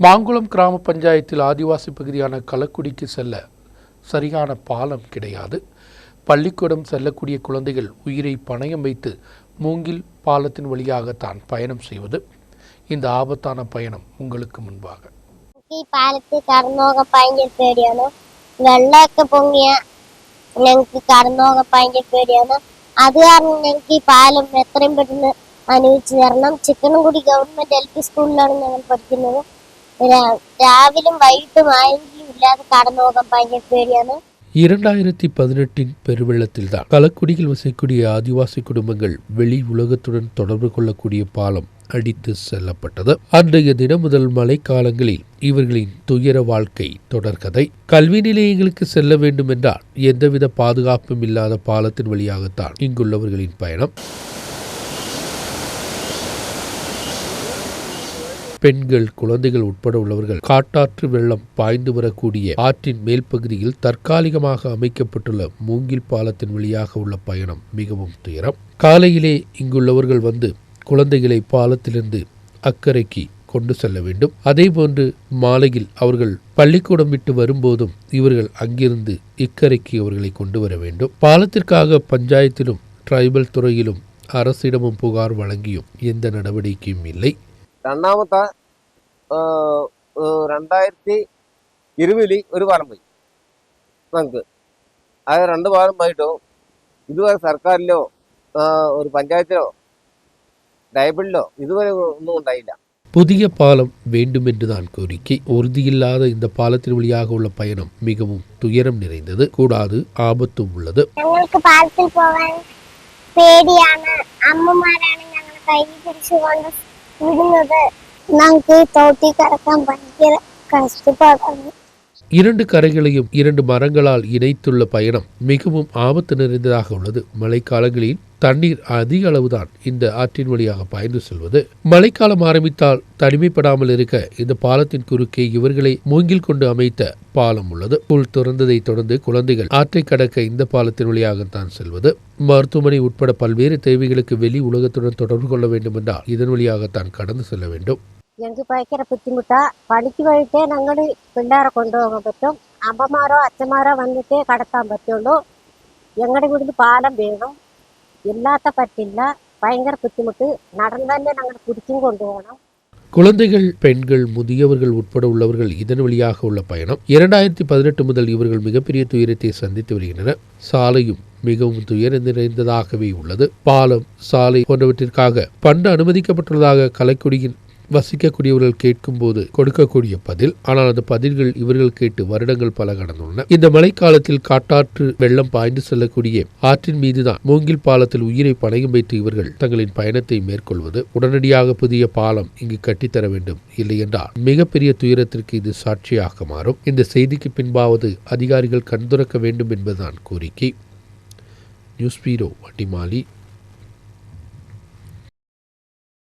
மாங்குளம் கிராம பஞ்சாயத்தில் ஆதிவாசி பகுதியான கள்ளக்குடிக்கு செல்ல சரியான பாலம் கிடையாது. பள்ளிக்கூடம் செல்லக்கூடிய குழந்தைகள் உயிரை பணயம் வைத்து மூங்கில் பாலத்தின் வழியாக தான் பயணம் செய்வது. இந்த ஆபத்தான பயணம் உங்களுக்கு முன்பாக. പാലത്ത് കടന്നുപോകാൻ ഭയങ്കര പേടിയാണ് വെള്ളമൊക്കെ പൊങ്ങിയ ഞങ്ങൾക്ക് കടന്നുപോകാൻ ഭയങ്കര പേടിയാണ് അത് കാരണം ഞങ്ങൾക്ക് ഈ പാലം എത്രയും പെട്ടെന്ന് അനുവദിച്ചു തരണം ചിക്കനംകുടി ഗവൺമെന്റ് എൽ പി രാവിലും വൈകിട്ടും ആരെങ്കിലും ഇല്ലാതെ കടന്നു പോകാൻ ഭയങ്കര പേടിയാണ് இரண்டாயிரத்தி பதினெட்டின் பெருவெள்ளத்தில்தான் களக்குடியில் வசிக்கக்கூடிய ஆதிவாசி குடும்பங்கள் வெளி உலகத்துடன் தொடர்பு கொள்ளக்கூடிய பாலம் அடித்து செல்லப்பட்டது அன்றைய தினம் முதல் மழைக்காலங்களில் இவர்களின் துயர வாழ்க்கை தொடர்கதை கல்வி நிலையங்களுக்கு செல்ல வேண்டும் என்றால் எந்தவித பாதுகாப்பும் இல்லாத பாலத்தின் வழியாகத்தான் இங்குள்ளவர்களின் பயணம் பெண்கள் குழந்தைகள் உட்பட உள்ளவர்கள் காட்டாற்று வெள்ளம் பாய்ந்து வரக்கூடிய ஆற்றின் மேல் பகுதியில் தற்காலிகமாக அமைக்கப்பட்டுள்ள மூங்கில் பாலத்தின் வழியாக உள்ள பயணம் மிகவும் துயரம். காலையிலே இங்குள்ளவர்கள் வந்து குழந்தைகளை பாலத்திலிருந்து அக்கறைக்கு கொண்டு செல்ல வேண்டும். அதேபோன்று மாலையில் அவர்கள் பள்ளிக்கூடம் விட்டு வரும்போதும் இவர்கள் அங்கிருந்து இக்கரைக்கு அவர்களை கொண்டு வர வேண்டும். பாலத்திற்காக பஞ்சாயத்திலும் டிரைபல் துறையிலும் அரசிடமும் புகார் வழங்கியும் எந்த நடவடிக்கையும் இல்லை. രണ്ടാമത്തെ ആ, ആ, രണ്ടായിരത്തി ഇരുപതിൽ ഒരു പാലം പോയി നമുക്ക് അത് രണ്ട് പാലം പോയിട്ടോ ഇതുവരെ സർക്കാരിലോ ആ, ഒരു പഞ്ചായത്തിലോ ട്രൈബലിലോ ഇതുവരെ ഒന്നും ഉണ്ടായില്ല புதிய பாலம் வேண்டும் என்றுதான் கோரிக்கை உறுதியில்லாத இந்த பாலத்தின் வழியாக உள்ள பயணம் மிகவும் துயரம் நிறைந்தது கூடாது ஆபத்தும் உள்ளது ഞങ്ങൾക്ക് പാലത്തിൽ പോകാൻ പേടിയാണ് അമ്മമാരാണ് ഞങ്ങളെ കൈ പിടിച്ചുകൊണ്ട് വിടുന്നത് ഞങ്ങൾക്ക് തോട്ടിൽ കിടക്കാൻ ഭയങ്കര കഷ്ടപ്പാടാണ്. இரண்டு கரைகளையும் இரண்டு மரங்களால் இணைத்துள்ள பயணம் மிகவும் ஆபத்து நிறைந்ததாக உள்ளது. மழைக்காலங்களில் தண்ணீர் அதிக அளவுதான் இந்த ஆற்றின் வழியாக பாய்ந்து செல்வது. மழைக்காலம் ஆரம்பித்தால் தனிமைப்படாமல் இருக்க இந்த பாலத்தின் குறுக்கே இவர்களை மூங்கில் கொண்டு அமைத்த பாலம் உள்ளது. புல் திறந்ததை தொடர்ந்து குழந்தைகள் ஆற்றை கடக்க இந்த பாலத்தின் வழியாகத்தான் செல்வது. மருத்துவமனை உட்பட பல்வேறு தேவைகளுக்கு வெளி உலகத்துடன் தொடர்பு கொள்ள வேண்டும் என்றால் இதன் வழியாகத்தான் கடந்து செல்ல வேண்டும். ഞങ്ങൾക്ക് ഭയങ്കര ബുദ്ധിമുട്ടാ പണിക്ക് പോയിട്ടേ ഞങ്ങൾ പിള്ളേരെ കൊണ്ടുപോകാൻ പറ്റും അമ്മമാരോ അച്ഛന്മാരോ വന്നിട്ടേ കടത്താൻ പറ്റുള്ളൂ ഞങ്ങളുടെ വീട്ടിൽ പാലം വേണം ഇല്ലാത്ത പറ്റില്ല ഭയങ്കര ബുദ്ധിമുട്ട് നടന്നു തന്നെ ഞങ്ങൾ പിടിച്ചും കൊണ്ടുപോകണം குழந்தைகள் பெண்கள் முதியவர்கள் உட்பட உள்ளவர்கள் இதன் வழியாக உள்ள பயணம் இரண்டாயிரத்தி பதினெட்டு முதல் இவர்கள் மிகப்பெரிய துயரத்தை சந்தித்து வருகின்றனர் சாலையும் மிகவும் துயரம் நிறைந்ததாகவே உள்ளது பாலம் சாலை போன்றவற்றிற்காக பண்டு அனுமதிக்கப்பட்டுள்ளதாக கலைக்குடியின் வசிக்கக்கூடியவர்கள் கேட்கும்போது கொடுக்கக்கூடிய பதில் ஆனால் அந்த பதில்கள் இவர்கள் கேட்டு வருடங்கள் பல கடந்துள்ளன. இந்த மழைக்காலத்தில் காட்டாற்று வெள்ளம் பாய்ந்து செல்லக்கூடிய ஆற்றின் மீதுதான் மூங்கில் பாலத்தில் உயிரை பணயம் வைத்து இவர்கள் தங்களின் பயணத்தை மேற்கொள்வது உடனடியாக புதிய பாலம் இங்கு கட்டித்தர வேண்டும் இல்லையென்றால் மிகப்பெரிய துயரத்திற்கு இது சாட்சியாக மாறும். இந்த செய்திக்கு பின்பாவது அதிகாரிகள் கண்துறக்க வேண்டும் என்பதுதான் கோரிக்கை. News bureau வட்டிமாலி.